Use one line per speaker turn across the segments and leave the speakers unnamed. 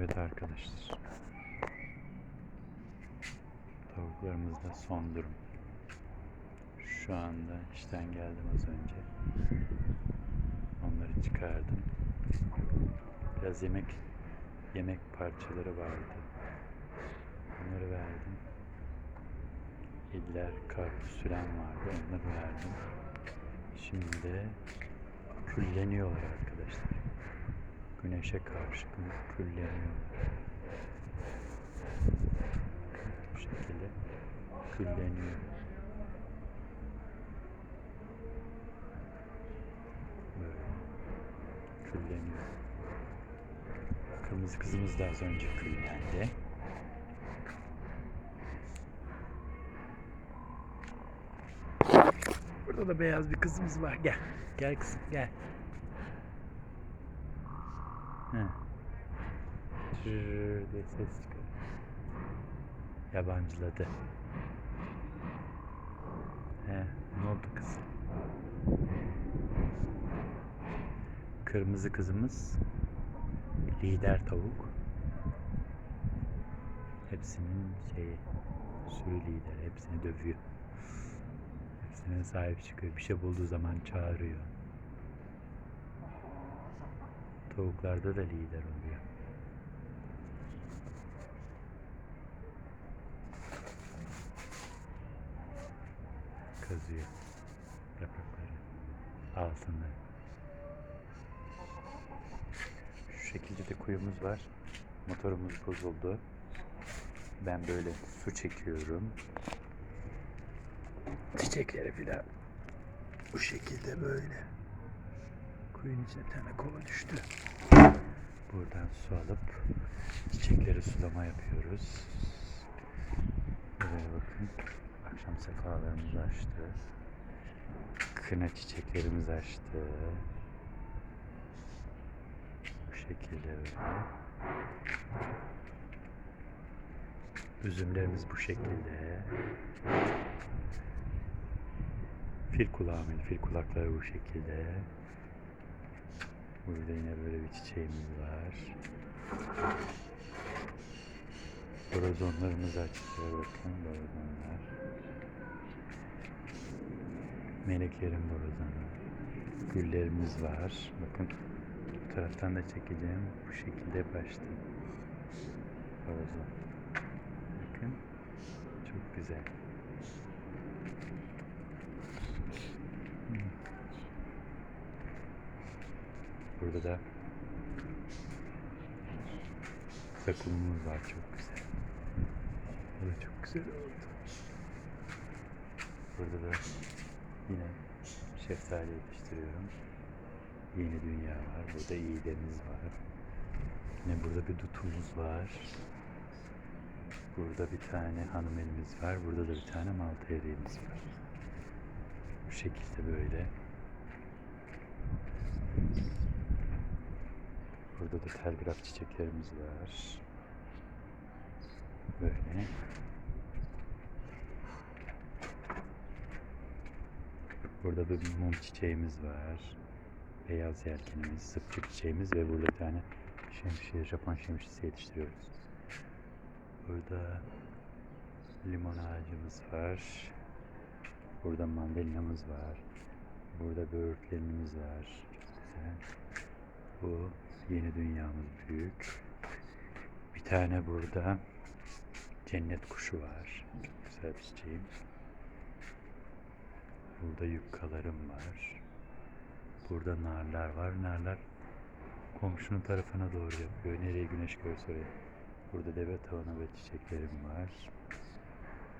Evet arkadaşlar. Tavuklarımızda son durum. Şu anda işten geldim az önce. Onları çıkardım. Biraz yemek yemek parçaları vardı. Onları verdim. İller karpuz süren vardı. Onları verdim. Şimdi külleniyorlar arkadaşlar. Güneşe karşı kü- külleniyorlar. Bu şekilde külleniyor. Böyle külleniyor. Kırmızı kızımız da az önce küllendi. Burada da beyaz bir kızımız var. Gel. Gel kızım gel. He. Tırrrr diye ses çıkıyor. Yabancıladı. He, ne oldu kızım? Kırmızı kızımız lider tavuk. Hepsinin şeyi sürü lider. Hepsini dövüyor. Hepsine sahip çıkıyor. Bir şey bulduğu zaman çağırıyor. Tavuklarda da lider oluyor. Kazıyor yaprakları. Altını. Şu şekilde de kuyumuz var. Motorumuz bozuldu. Ben böyle su çekiyorum. Çiçekleri filan. Bu şekilde böyle. Kuyunun içine bir tane kova düştü. Buradan su alıp çiçekleri sulama yapıyoruz. Buraya bakın. Akşam sefalarımız açtı. Kına çiçeklerimiz açtı. Bu şekilde böyle. Üzümlerimiz bu şekilde. Fil kulağı mı? Fil kulakları bu şekilde. Burada yine böyle bir çiçeğimiz var. Borazonlarımız açtı. Bakın borazonlar. Meleklerin borazonu. Güllerimiz var. Bakın bu taraftan da çekeceğim. Bu şekilde başladı. Borazon. Bakın. Çok güzel. Burada da sakumumuz var çok güzel. Bu da çok güzel oldu. Burada da yine şeftali yetiştiriyorum. Yeni dünya var. Burada iğdemiz var. Yine burada bir dutumuz var. Burada bir tane hanım elimiz var. Burada da bir tane malta eriğimiz var. Bu şekilde böyle. Burada da telgraf çiçeklerimiz var. Böyle. Burada da bir mum çiçeğimiz var. Beyaz yelkenimiz, sıpçık çiçeğimiz ve burada bir tane şemsiye, Japon şemsiyesi yetiştiriyoruz. Burada limon ağacımız var. Burada mandalinamız var. Burada böğürtlenimiz var. Güzel. Bu yeni dünyamız büyük. Bir tane burada cennet kuşu var. Çok güzel çiçeğim. Burada yukkalarım var. Burada narlar var. Narlar komşunun tarafına doğru yapıyor. Nereye güneş görse oraya. Burada deve tavanı ve çiçeklerim var.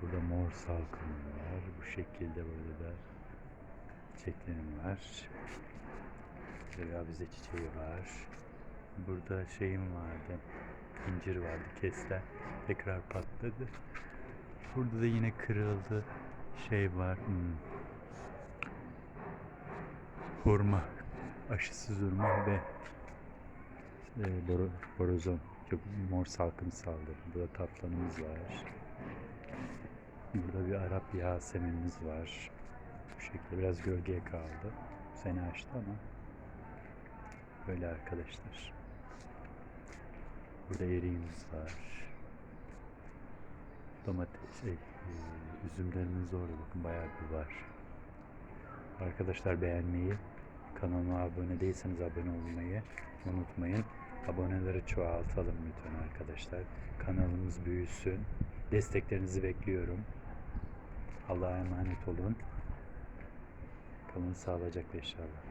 Burada mor salkımım var. Bu şekilde burada da çiçeklerim var. Burada bize çiçeği var. Burada şeyim vardı. İncir vardı. Kestiler. Tekrar patladı. Burada da yine kırıldı. Şey var. Hmm. Hurma. Aşısız hurma ve e, boro, borozon. Yok, mor salkım saldırı. Burada tatlanımız var. Burada bir Arap Yasemin'imiz var. Bu şekilde biraz gölgeye kaldı. Seni açtı ama böyle arkadaşlar. Burada eriğimiz var. Domates, şey, üzümlerimiz orada bakın bayağı bir var. Arkadaşlar beğenmeyi, kanalıma abone değilseniz abone olmayı unutmayın. Aboneleri çoğaltalım lütfen arkadaşlar. Kanalımız büyüsün. Desteklerinizi bekliyorum. Allah'a emanet olun. Kalın sağlıcakla inşallah.